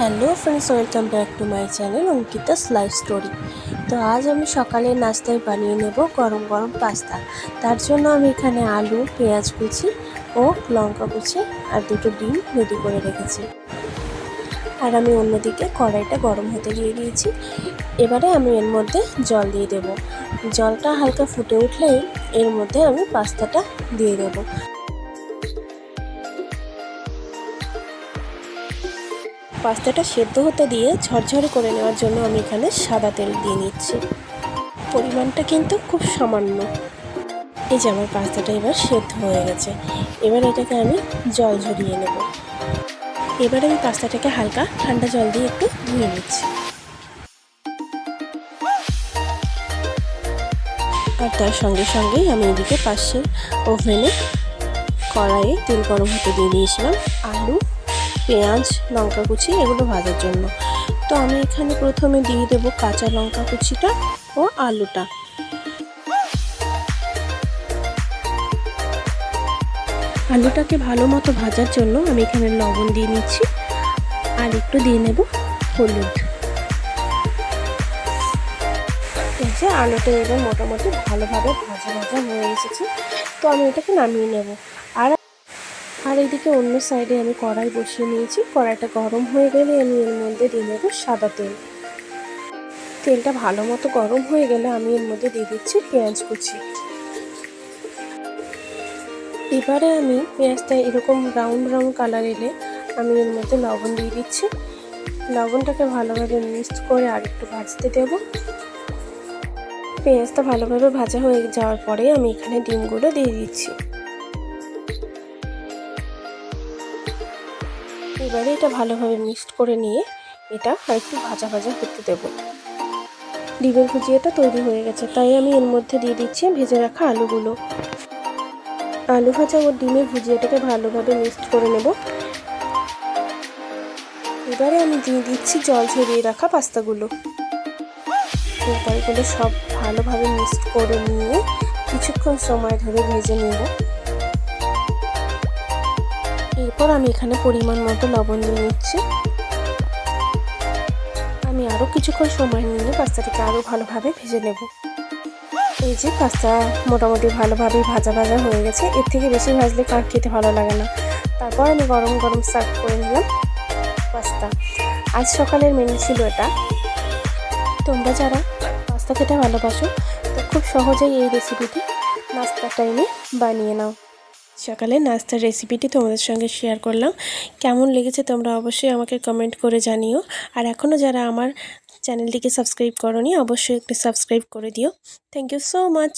Hello friends, welcome back to my channel Ankita's life story. তো আজ আমি সকালে নাস্তায় বানিয়ে নেব গরম গরম পাস্তা। তার জন্য আমি এখানে আলু, পেঁয়াজ কুচি ও লঙ্কা কুচি আর দুটো ডিম রেডি করে রেখেছি। আর আমি অন্যদিকে কড়াইটা গরম হতে দিয়ে দিয়েছি। এবারে আমি এর মধ্যে জল দিয়ে দেব। জলটা হালকা ফুটে উঠলেই এর মধ্যে আমি পাস্তাটা দিয়ে দেবো। পাস্তাটা সেদ্ধ হতে দিয়ে ঝরঝরে করে নেওয়ার জন্য আমি এখানে সাদা তেল দিয়ে নিচ্ছি। পরিমাণটা কিন্তু খুব সামান্য। এই যে আমার পাস্তাটা এবার সেদ্ধ হয়ে গেছে। এবার এটাকে আমি জল ঝরিয়ে নেব। এবার আমি পাস্তাটাকে হালকা ঠান্ডা জল দিয়ে একটু ধুয়ে নিচ্ছি। আর তার সঙ্গে সঙ্গেই আমি এদিকে পাশের ওভেনে কড়াইয়ে তেল গরম হতে দিয়ে দিয়েছিলাম আলু পেঁয়াজ, লঙ্কা কুচি এগুলো ভাজার জন্য। তো আমি এখানে প্রথমে দিয়ে দেব কাঁচা লঙ্কা কুচিটা ও আলুটা। আলুটাকে ভালো মতো ভাজার জন্য আমি এখানে লবণ দিয়ে নিচ্ছি আর একটু দিয়ে নেব হলুদ। যে আলুটা এবার মোটামুটি ভালোভাবে ভাজা ভাজা হয়ে এসেছে। তো আমি এটাকে নামিয়ে নেব। আর আর এদিকে অন্য সাইডে আমি কড়াই বসিয়ে নিয়েছি। কড়াইটা গরম হয়ে গেলে আমি এর মধ্যে দিয়ে দেবো সাদা তেল। তেলটা ভালো মতো গরম হয়ে গেলে আমি এর মধ্যে দিয়ে দিচ্ছি পেঁয়াজ কুচি। এবারে আমি পেঁয়াজটা এরকম ব্রাউন ব্রাউন কালার এলে আমি এর মধ্যে লবণ দিয়ে দিচ্ছি। লবণটাকে ভালোভাবে মিক্সড করে আর একটু ভাজতে দেব। পেঁয়াজটা ভালোভাবে ভাজা হয়ে যাওয়ার পরে আমি এখানে ডিমগুলো দিয়ে দিচ্ছি। এবারে এটা ভালোভাবে মিক্সড করে নিয়ে এটা আর একটু ভাজা ভাজা করতে দেব। ডিমের ভুজিয়াটা তৈরি হয়ে গেছে, তাই আমি এর মধ্যে দিয়ে দিচ্ছি ভেজে রাখা আলুগুলো। আলু ভাজা ও ডিমের ভুজিয়াটাকে ভালোভাবে মিক্সড করে নেব। এবারে আমি দিয়ে দিচ্ছি জল ঝরিয়ে রাখা পাস্তাগুলো। সব ভালোভাবে মিক্সড করে নিয়ে কিছুক্ষণ সময় ধরে ভেজে নেব। এরপর আমি এখানে পরিমাণ মতো লবণ দিয়ে নিচ্ছি। আমি আরও কিছুক্ষণ সময় নিয়ে পাস্তাটাকে আরও ভালোভাবে ভেজে নেব। এই যে পাস্তা মোটামুটি ভালোভাবেই ভাজা ভাজা হয়ে গেছে। এর থেকে বেশি ভাজলে কার খেতে ভালো লাগে না। তারপর আমি গরম গরম সার্ভ করে নিলাম পাস্তা। আজ সকালের মেনু ছিল এটা। তোমরা যারা পাস্তা খেতে ভালোবাসো, তো খুব সহজেই এই রেসিপিটি নাস্তার টাইমে বানিয়ে নাও। সকালে নাস্তার রেসিপিটি তোমাদের সঙ্গে শেয়ার করলাম। কেমন লেগেছে তোমরা অবশ্যই আমাকে কমেন্ট করে জানিও। আর এখনও যারা আমার চ্যানেলটিকে সাবস্ক্রাইব করনি, অবশ্যই একটু সাবস্ক্রাইব করে দিও। Thank you so much